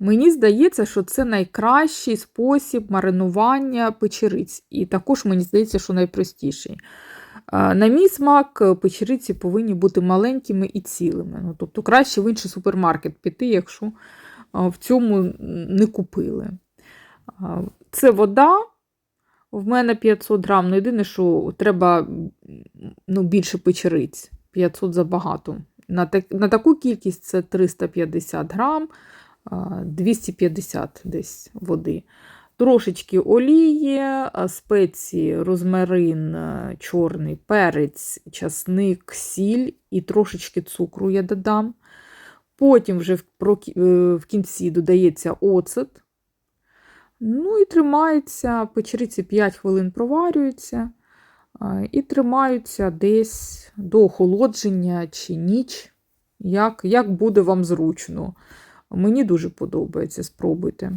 Мені здається, що це найкращий спосіб маринування печериць. І також мені здається, що найпростіший. На мій смак, е, печериці повинні бути маленькими і цілими. Ну, тобто краще в інший супермаркет піти, якщо е, в цьому не купили. Це вода. В мене 500 грам. Ну, єдине, що треба ну, більше печериць. 500 забагато. На, так, на таку кількість це 350 грам, 250 десь води. Трошечки олії, спеції, розмарин, чорний перець, часник, сіль і трошечки цукру я додам. Потім вже в, е, кінці додається оцет. Ну і тримається, печериці 5 хвилин проварюються. І тримаються десь до охолодження чи ніч, як, як буде вам зручно. Мені дуже подобається, спробуйте.